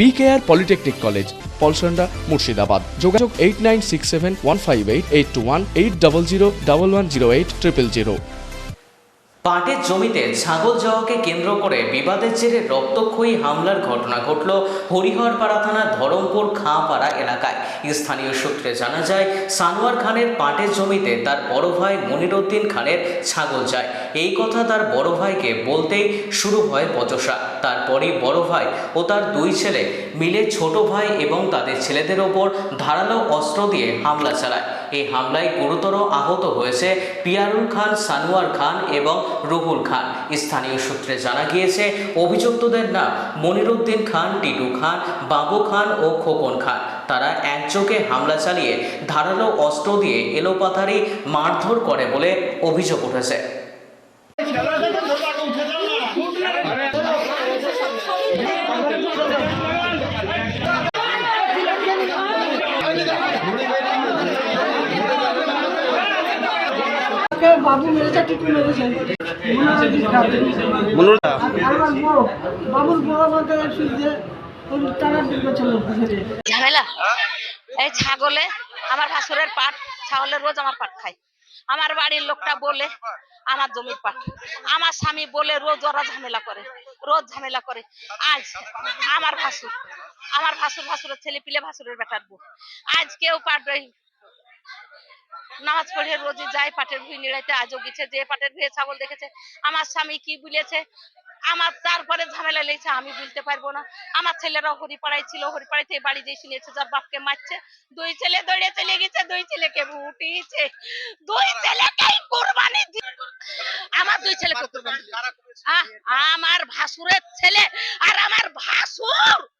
BKR polytechnic college Polsonda Murshidabad যোগাযোগ eight nine six seven one five eight eight two one eight double zero double one zero eight triple zero পাটের জমিতে ছাগল যাওয়াকে কেন্দ্র করে বিবাদের জেরে রক্তক্ষয়ী হামলার ঘটনা ঘটল হরিহরপাড়া থানার ধরমপুর খাঁপাড়া এলাকায়। স্থানীয় সূত্রে জানা যায়, সানোয়ার খানের পাটের জমিতে তার বড় ভাই মনিরুদ্দিন খানের ছাগল যায়। এই কথা তার বড় ভাইকে বলতেই শুরু হয় বচসা। তারপরেই বড় ভাই ও তার দুই ছেলে মিলে ছোট ভাই এবং তাদের ছেলেদের ওপর ধারালো অস্ত্র দিয়ে হামলা চালায়। এই হামলায় গুরুতর আহত হয়েছে পিয়ারুল খান, সানোয়ার খান এবং রুহুল খান। স্থানীয় সূত্রে জানা গিয়েছে, অভিযুক্তদের নাম মনিরুদ্দিন খান, টিটু খান, বাবু খান ও খোকন খান। তারা একযোগে হামলা চালিয়ে ধারালো অস্ত্র দিয়ে এলোপাথারি মারধর করে বলে অভিযোগ উঠেছে। বাবু মেরেছে মেরেছে এই ছাগলে আমার ভাসুরের পাট, ছাগলে রোজ আমার পাট আমার বাড়ির লোকটা বলে আমার জমির পাট। আমার স্বামী বলে রোজ ওরা ঝামেলা করে, রোজ ঝামেলা করে। আজ আমার ভাসুর আমার ভাসুর ভাসুরের ছেলে পিলে ভাসুরের বেটার বউ। আজ কেউ পাট নামাজ পড়ে রোজই যায় পাটের ভুঁই নিড়াইতে আজও গেছে যে পাটের ভুঁয়ে ছাগল দেখেছে আমার স্বামী কি বলেছে? আমার তারপরে ঝামেলা লেগেছে আমি বলতে পারব না। আমার ছেলেরা হরিপাড়ায় ছিল হরিপাড়ায় থেকে বাড়ি যে শুনেছে যার বাপকে মারছে। দুই ছেলে দৌড়ে চলে গেছে দুই ছেলেকে উঠিয়েছে। দুই ছেলেকেই কুরবানি দি- আমার দুই ছেলেকে কুরবানি আমার ভাসুরের ছেলে আর আমার ভাসুর।